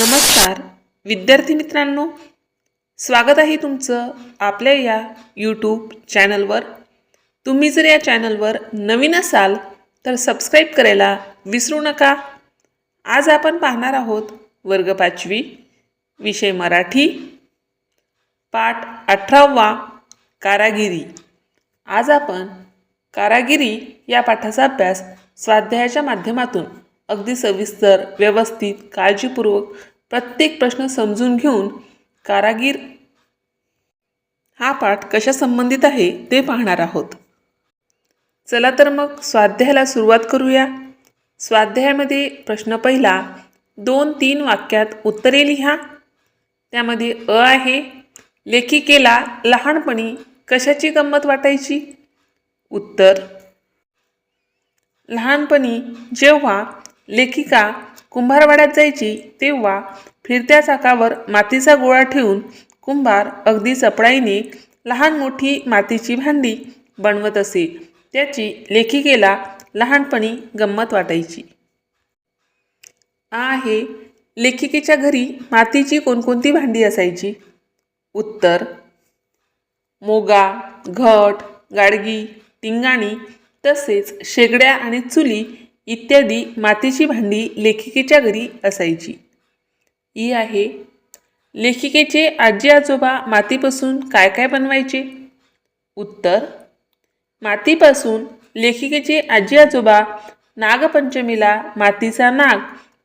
नमस्कार विद्यार्थी मित्रांनो. स्वागत आहे तुमचं आपल्या या यूट्यूब चॅनलवर तुम्ही जर या चॅनलवर नवीन असाल तर सबस्क्राईब करायला विसरू नका. आज आपण पाहणार आहोत वर्ग पाचवी विषय मराठी पाठ अठरावा कारागिरी. आज आपण कारागिरी या पाठाचा अभ्यास स्वाध्यायाच्या माध्यमातून अगदी सविस्तर व्यवस्थित काळजीपूर्वक प्रत्येक प्रश्न समजून घेऊन कारागीर हा पाठ कशा संबंधित आहे ते पाहणार आहोत. चला तर मग स्वाध्यायाला सुरुवात करूया. स्वाध्यायामध्ये प्रश्न पहिला दोन तीन वाक्यात उत्तरे लिहा. त्यामध्ये अ आहे लेखिकेला लहानपणी कशाची गंमत वाटायची? उत्तर लहानपणी जेव्हा लेखिका कुंभारवाड्यात जायची तेव्हा फिरत्या चाकावर मातीचा गोळा ठेवून कुंभार अगदी चपळाईने लहान मोठी मातीची भांडी बनवत असे. त्याची लेखिकेला लहानपणी गंमत वाटायची. आहे. लेखिकेच्या घरी मातीची कोणकोणती भांडी असायची? उत्तर मोगा घट गाडगी टिंगाणी तसेच शेगड्या आणि चुली इत्यादी मातीची भांडी लेखिकेच्या घरी असायची. ई आहे लेखिकेचे आजी आजोबा मातीपासून काय काय बनवायचे? उत्तर मातीपासून लेखिकेचे आजी आजोबा नागपंचमीला मातीचा नाग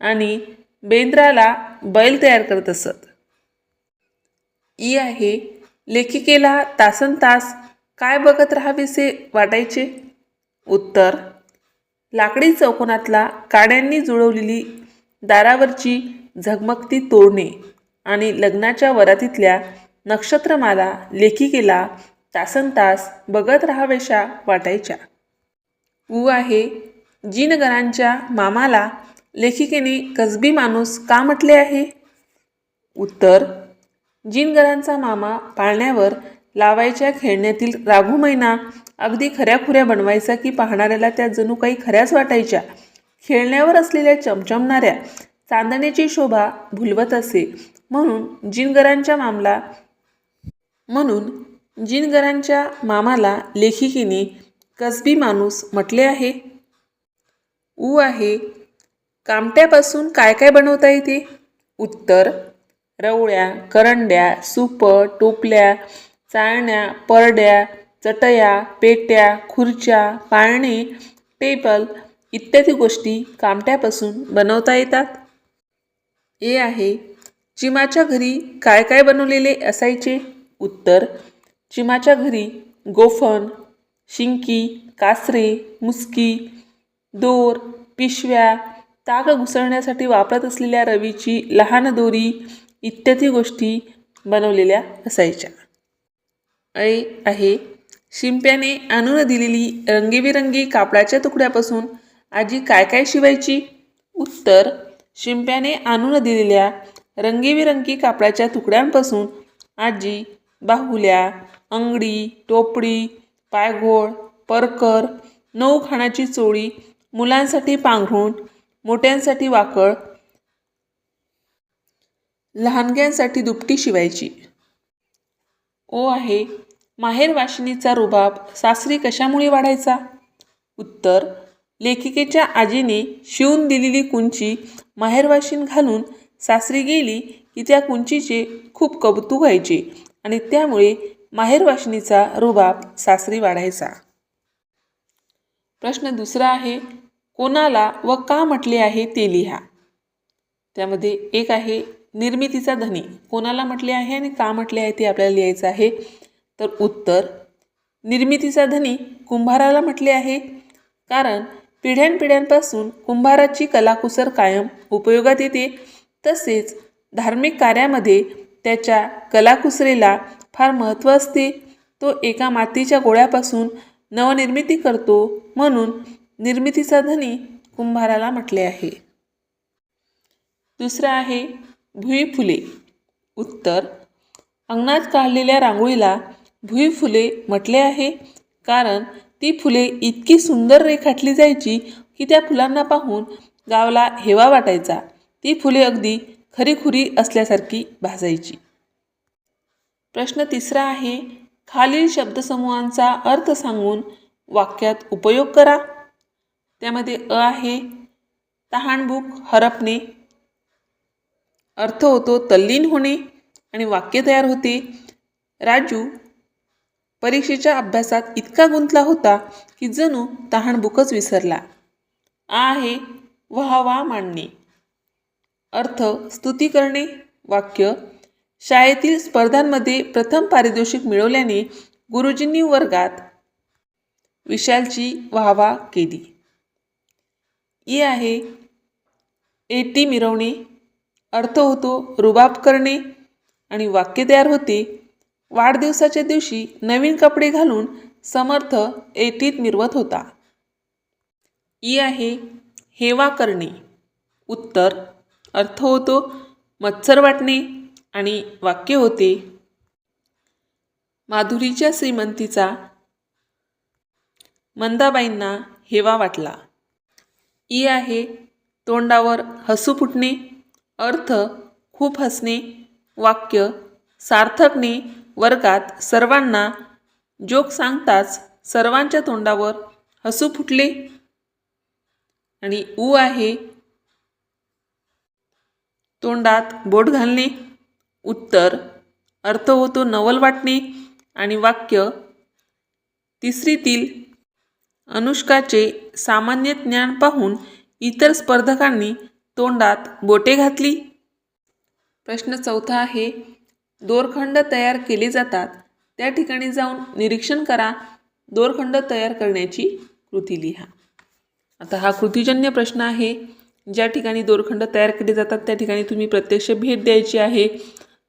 आणि बेंद्राला बैल तयार करत असत. ई आहे लेखिकेला तासन तास काय बघत राहावेसे वाटायचे? उत्तर लाकडी चौकोनातला काड्यांनी जुळवलेली दारावरची झगमगती तोरणे आणि लग्नाच्या वरातीतल्या नक्षत्रमाला लेखिकेला तासन तास बघत राहावेशा वाटायच्या. ऊ आहे जिनगरांच्या मामाला लेखिकेने कसबी माणूस का म्हटले आहे? उत्तर जिनगरांचा मामा पाळण्यावर लावायच्या खेळण्यातील राघू मैना अगदी खऱ्याखुऱ्या बनवायचा की पाहणाऱ्याला त्या जणू काही खऱ्याच वाटायच्या. खेळण्यावर असलेल्या चमचमणाऱ्या चांदण्याची शोभा भुलवत असे. म्हणून जिनगरांच्या मामला म्हणून जिनगरांच्या मामाला लेखिकेने कसबी माणूस म्हटले आहे. ऊ आहे कामट्यापासून काय काय बनवता येते? उत्तर रवळ्या करंड्या सुप टोपल्या चाळण्या परड्या चटया पेट्या खुर्च्या पाळणे टेबल इत्यादी गोष्टी कामट्यापासून बनवता येतात. ए आहे चिमाच्या घरी काय काय बनवलेले असायचे? उत्तर चिमाच्या घरी गोफण शिंकी कासरे मुसकी दोर पिशव्या ताग घुसळण्यासाठी वापरत असलेल्या रवीची लहान दोरी इत्यादी गोष्टी बनवलेल्या असायच्या. ऐ आहे शिंप्याने आणून दिलेली रंगीबिरंगी कापडाच्या तुकड्यापासून आजी काय काय शिवायची? उत्तर शिंप्याने आणून दिलेल्या रंगीबिरंगी कापडाच्या तुकड्यांपासून आजी बाहुल्या अंगडी टोपडी पायघोळ परकर नऊ खाणाची चोळी मुलांसाठी पांघरूण मोठ्यांसाठी वाकळ लहानग्यांसाठी दुपटी शिवायची. ओ आहे माहेर वाशिनीचा रुबाब सासरी कशामुळे वाढायचा? उत्तर लेखिकेच्या आजीने शिवून दिलेली कुंची माहेरवाशीन घालून सासरी गेली की त्या कुंचीचे खूप कौतुक व्हायचे आणि त्यामुळे माहेरवाशिनीचा रुबाब सासरी वाढायचा. प्रश्न दुसरा आहे कोणाला व का म्हटले आहे ते लिहा. त्यामध्ये एक आहे निर्मितीचा धनी. कोणाला म्हटले आहे आणि का म्हटले आहे ते आपल्याला लिहायचं आहे? तर उत्तर निर्मितीचा धनी कुंभाराला म्हटले आहे कारण पिढ्यानपिढ्यांपासून कुंभाराची कलाकुसर कायम उपयोगात येते. तसेच धार्मिक कार्यामध्ये त्याच्या कलाकुसरीला फार महत्त्व असते. तो एका मातीच्या गोळ्यापासून नवनिर्मिती करतो म्हणून निर्मितीचा धनी कुंभाराला म्हटले आहे. दुसरं आहे भुई फुले उत्तर अंगणात काढलेल्या रांगोळीला भुई फुले म्हटले आहे. कारण ती फुले इतकी सुंदर रेखाटली जायची की त्या फुलांना पाहून गावाला हेवा वाटायचा. ती फुले अगदी खरीखुरी असल्यासारखी भासायची प्रश्न तिसरा आहे खालील शब्दसमूहांचा अर्थ सांगून वाक्यात उपयोग करा. त्यामध्ये अ आहे तहानभूक हरपणे. अर्थ होतो तल्लीन होणे आणि वाक्य तयार होते. राजू परीक्षेच्या अभ्यासात इतका गुंतला होता की जणू तहानभूकच विसरला. आहे वाहवा मांडणे अर्थ स्तुती करणे वाक्य. शाळेतील स्पर्धांमध्ये प्रथम पारितोषिक मिळवल्याने गुरुजींनी वर्गात विशालची वाहवा केली. ई आहे एटी मिरवणे. अर्थ होतो रुबाब करणे आणि वाक्य तयार होते. वाढदिवसाच्या दिवशी नवीन कपडे घालून समर्थ एटीत मिरवत होता. ई आहे हेवा करणे उत्तर अर्थ होतो मत्सर वाटणे आणि वाक्य होते. माधुरीच्या श्रीमंतीचा मंदाबाईंना हेवा वाटला. ई आहे तोंडावर हसू फुटणे अर्थ खूप हसणे वाक्य सार्थकने वर्गात सर्वांना जोक सांगताच सर्वांच्या तोंडावर हसू फुटले. आणि ऊ आहे. तोंडात बोट घालणे. उत्तर अर्थ होतो नवल वाटणे. आणि वाक्य तिसरीतील अनुष्काचे सामान्य ज्ञान पाहून इतर स्पर्धकांनी तोंडात बोटे घातली. प्रश्न चौथा आहे दोरखंड तयार केले जातात. त्या ठिकाणी जाऊन निरीक्षण करा. दोरखंड तयार करण्याची कृती लिहा. आता हा कृतीजन्य प्रश्न आहे. ज्या ठिकाणी दोरखंड तयार केले जातात त्या ठिकाणी तुम्ही प्रत्यक्ष भेट द्यायची आहे.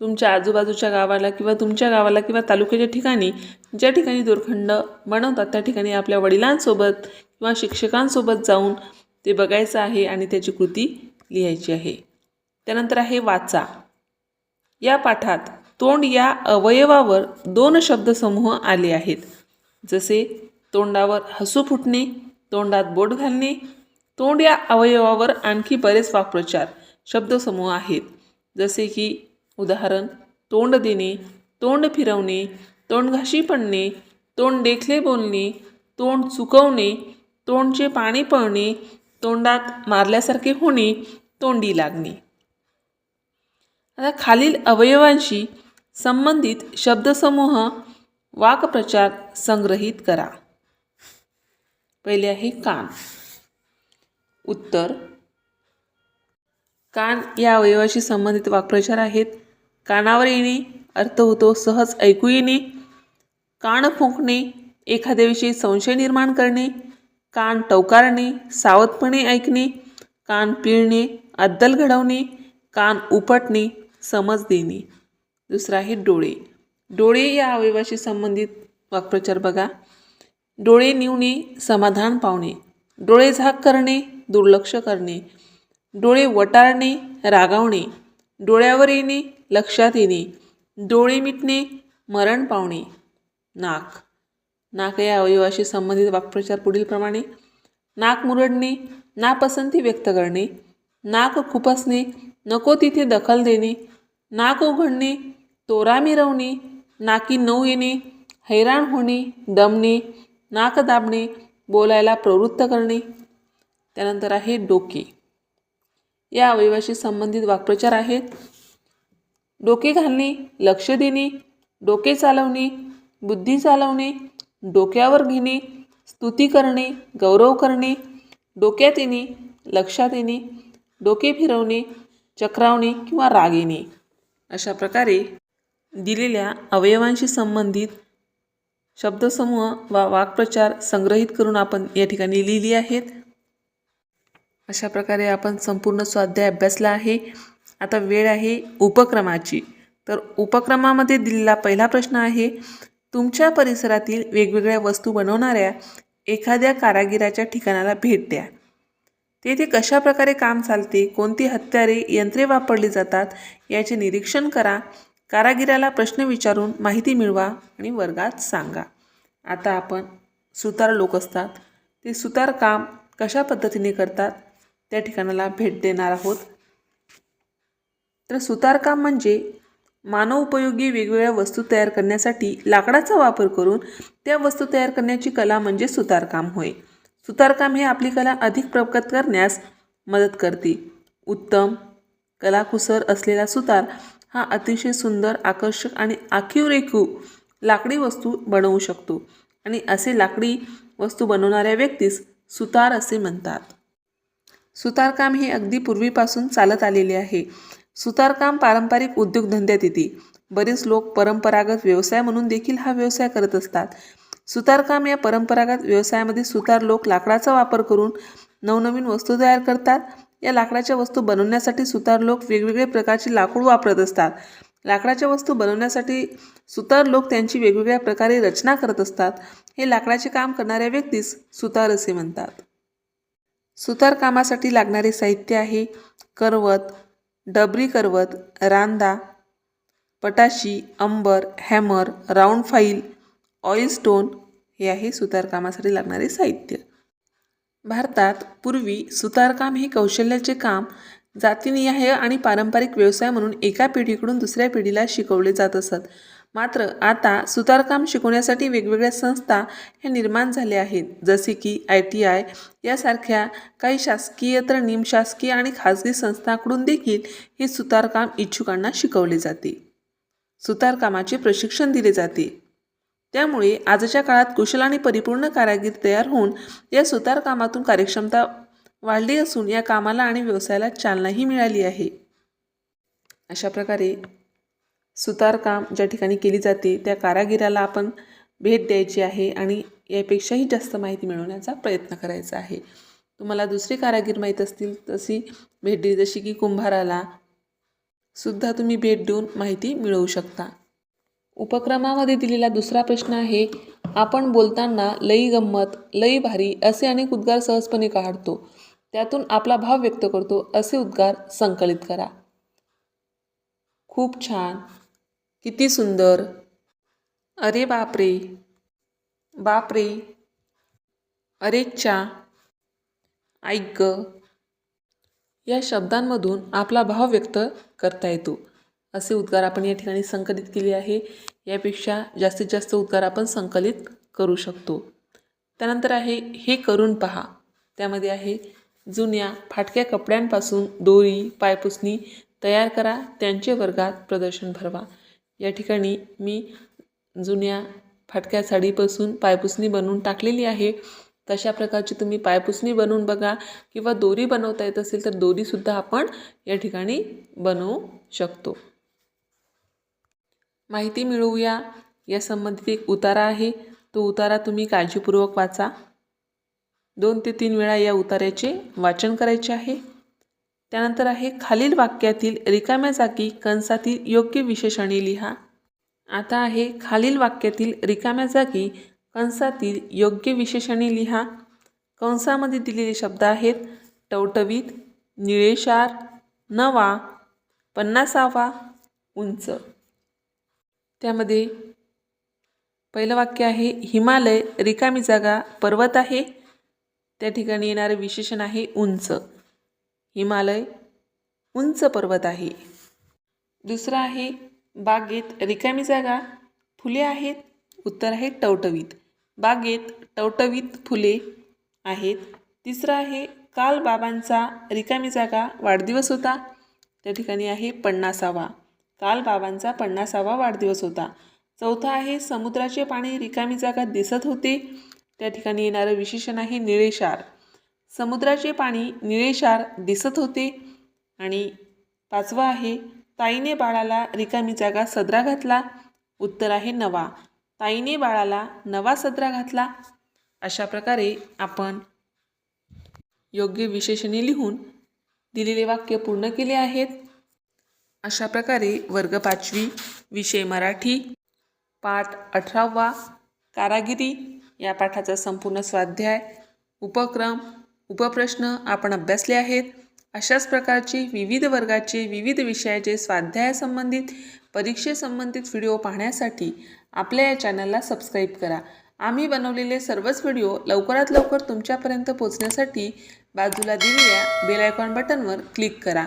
तुमच्या आजूबाजूच्या गावाला किंवा तुमच्या गावाला किंवा तालुक्याच्या ठिकाणी ज्या ठिकाणी दोरखंड बनवतात त्या ठिकाणी आपल्या वडिलांसोबत किंवा शिक्षकांसोबत जाऊन ते बघायचं आहे आणि त्याची कृती लिहायची आहे. त्यानंतर आहे वाचा. या पाठात तोंड या अवयवावर दोन शब्दसमूह आले आहेत. जसे तोंडावर हसू फुटणे तोंडात बोट घालणे तोंड या अवयवावर आणखी बरेच वाक्प्रचार शब्दसमूह आहेत. जसे की उदाहरण तोंड देणे तोंड फिरवणे तोंड घाशी पडणे तोंड देखले बोलणे तोंड चुकवणे तोंडचे पाणी पळणे तोंडात मारल्यासारखे होणे तोंडी लागणे. आता खालील अवयवांशी संबंधित शब्दसमूह वाक्प्रचार संग्रहित करा. पहिले आहे कान. उत्तर. कान या अवयवाशी संबंधित वाक्प्रचार आहेत. कानावर येणे अर्थ होतो सहज ऐकू येणे. कान फुंकणे एखाद्याविषयी संशय निर्माण करणे. कान टवकारणे सावधपणे ऐकणे. कान पिळणे अद्दल घडवणे. कान उपटणे समज देणे. दुसरा आहे डोळे. डोळे या अवयवाशी संबंधित वाक्प्रचार बघा. डोळे निवणे समाधान पावणे. डोळे झाक करणे दुर्लक्ष करणे. डोळे वटारणे रागावणे. डोळ्यावर येणे लक्षात येणे. डोळे मिटणे मरण पावणे. नाक. नाक या अवयवाशी संबंधित वाक्प्रचार पुढीलप्रमाणे नाक मुरडणे नापसंती व्यक्त करणे. नाक खुपसणे नको तिथे दखल देणे. नाक उघडणे तोरा मिरवणे नाकी नऊ येणे हैराण होणे दमणे नाक दाबणे बोलायला प्रवृत्त करणे. त्यानंतर आहे डोके. या अवयवाशी संबंधित वाक्प्रचार आहेत. डोके घालणे लक्ष देणे डोके चालवणे बुद्धी चालवणे डोक्यावर घेणे स्तुती करणे गौरव करणे डोक्यात येणे लक्षात येणे डोके फिरवणे चक्रावणे किंवा राग येणे. अशा प्रकारे दिलेल्या अवयवांशी संबंधित शब्दसमूह वा वाक्प्रचार संग्रहित करून आपण या ठिकाणी लिहिली आहेत. अशा प्रकारे आपण संपूर्ण स्वाध्याय अभ्यासला आहे. आता वेळ आहे उपक्रमाची. तर उपक्रमामध्ये दिलेला पहिला प्रश्न आहे तुमच्या परिसरातील वेगवेगळ्या वस्तू बनवणाऱ्या एखाद्या कारागिराच्या ठिकाणाला भेट द्या. तेथे कशा प्रकारे काम चालते कोणती हत्यारे यंत्रे वापरली जातात याचे निरीक्षण करा कारागिराला प्रश्न विचारून माहिती मिळवा आणि वर्गात सांगा. आता आपण सुतार लोक असतात. ते सुतार काम कशा पद्धतीने करतात त्या ठिकाणाला भेट देणार आहोत. तर सुतारकाम म्हणजे मानव उपयोगी वेगवेगळ्या वस्तू तयार करण्यासाठी लाकडाचा वापर करून त्या वस्तू तयार करण्याची कला म्हणजे सुतारकाम होय. सुतारकाम हे आपली कला अधिक प्रगत करण्यास मदत करते. उत्तम कलाकुसर असलेला सुतार हा अतिशय सुंदर आकर्षक आणि आखीव रेखीव लाकडी वस्तू बनवू शकतो आणि असे लाकडी वस्तू बनवणाऱ्या व्यक्तीस सुतार असे म्हणतात. सुतारकाम हे अगदी पूर्वीपासून चालत आलेले आहे. सुतारकाम पारंपरिक उद्योगधंद्यात येते. बरेच लोक परंपरागत व्यवसाय म्हणून देखील हा व्यवसाय करत असतात. सुतारकाम या परंपरागत व्यवसायामध्ये सुतार लोक लाकडाचा वापर करून नवनवीन वस्तू तयार करतात. या लाकडाच्या वस्तू बनवण्यासाठी सुतार लोक वेगवेगळे प्रकारचे लाकूड वापरत असतात. लाकडाच्या वस्तू बनवण्यासाठी सुतार लोक त्यांची वेगवेगळ्या प्रकारे रचना करत असतात. हे लाकडाचे काम करणाऱ्या व्यक्तीस सुतार असे म्हणतात. सुतार कामासाठी लागणारे साहित्य आहे करवत डबरी करवत रांदा पटाशी Ambar hammer round file oil stone हे आहे सुतारकामासाठी लागणारे साहित्य. भारतात पूर्वी सुतारकाम हे कौशल्याचे काम जातीनिहाय आणि पारंपरिक व्यवसाय म्हणून एका पिढीकडून दुसऱ्या पिढीला शिकवले जात असत. मात्र आता सुतारकाम शिकवण्यासाठी वेगवेगळ्या संस्था ह्या निर्माण झाल्या आहेत. जसे की आय टी आय यासारख्या काही शासकीय तर निमशासकीय आणि खाजगी संस्थांकडून देखील हे सुतारकाम इच्छुकांना शिकवले जाते. सुतारकामाचे प्रशिक्षण दिले जाते. त्यामुळे आजच्या काळात कुशल आणि परिपूर्ण कारागीर तयार होऊन या सुतारकामातून कार्यक्षमता वाढली असून या कामाला आणि व्यवसायाला चालनाही मिळाली आहे. अशा प्रकारे सुतारकाम ज्या ठिकाणी केली जाते त्या कारागिराला आपण भेट द्यायची आहे आणि यापेक्षाही जास्त माहिती मिळवण्याचा प्रयत्न करायचा आहे. तुम्हाला दुसरे कारागीर माहीत असतील तशी भेट दिली जशी की कुंभाराला सुद्धा तुम्ही भेट देऊन माहिती मिळवू शकता. उपक्रमामध्ये दिलेला दुसरा प्रश्न आहे आपण बोलताना लई गंमत लई भारी असे अनेक उद्गार सहजपणे काढतो. त्यातून आपला भाव व्यक्त करतो असे उद्गार संकलित करा. खूप छान. किती सुंदर. अरे बापरे. बापरे. अरेच्छा ऐक या शब्दांमधून आपला भाव व्यक्त करता येतो. असे उद्गार आपण या ठिकाणी संकलित केले आहे. यापेक्षा जास्तीत जास्त उद्गार आपण संकलित करू शकतो. त्यानंतर आहे हे करून पहा. त्यामध्ये आहे जुन्या फाटक्या कपड्यांपासून दोरी पायपुसणी तयार करा. त्यांचे वर्गात प्रदर्शन भरवा. या ठिकाणी मी जुन्या फाटक्या साडीपासून पायपुसणी बनवून टाकलेली आहे. तशा प्रकारची तुम्ही पायपुसणी बनवून बघा किंवा दोरी बनवता येत असेल तर दोरीसुद्धा आपण या ठिकाणी बनवू शकतो. माहिती मिळवूया. या संबंधित एक उतारा आहे. तो उतारा तुम्ही काळजीपूर्वक वाचा. दोन ते तीन वेळा या उतार्याचे वाचन करायचे आहे. त्यानंतर आहे खालील वाक्यातील रिकाम्या जागी कंसातील योग्य विशेषणे लिहा. आता आहे खालील वाक्यातील रिकाम्या जागी कंसातील योग्य विशेषणे लिहा. कंसामध्ये दिलेले शब्द आहेत टवटवीत निळेशार नवा पन्नासावा उंच. त्यामध्ये पहिलं वाक्य आहे हिमालय रिकामी जागा पर्वत आहे. त्या ठिकाणी येणारे विशेषण आहे उंच. हिमालय उंच पर्वत आहे. दुसरं आहे बागेत रिकामी जागा फुले आहेत. उत्तर आहे टवटवीत. बागेत टवटवीत फुले आहेत. तिसरं आहे काल बाबांचा रिकामी जागा वाढदिवस होता. त्या ठिकाणी आहे पन्नासावा. काल बाबांचा पन्नासावा वाढदिवस होता. चौथा आहे समुद्राचे पाणी रिकामी जागा दिसत होते. त्या ठिकाणी येणारं विशेषण आहे निळेशार समुद्राचे पाणी निळेशार दिसत होते आणि पाचवा आहे ताईने बाळाला रिकामी जागा सदरा घातला. उत्तर आहे नवा. ताईने बाळाला नवा सदरा घातला. अशा प्रकारे आपण योग्य विशेषणे लिहून दिलेले वाक्य पूर्ण केले आहेत. अशा प्रकारे वर्ग पाचवी विषय मराठी पाठ अठरावा कारागिरी या पाठाचा संपूर्ण स्वाध्याय उपक्रम उपप्रश्न आपण अभ्यासले आहेत. अशाच प्रकारचे विविध वर्गाचे विविध विषयाचे स्वाध्यायासंबंधित परीक्षेसंबंधित व्हिडिओ पाहण्यासाठी आपल्या या चॅनलला सबस्क्राईब करा. आम्ही बनवलेले सर्वच व्हिडिओ लवकरात लवकर तुमच्यापर्यंत पोहोचण्यासाठी बाजूला दिलेल्या बेल आयकॉन बटनवर क्लिक करा.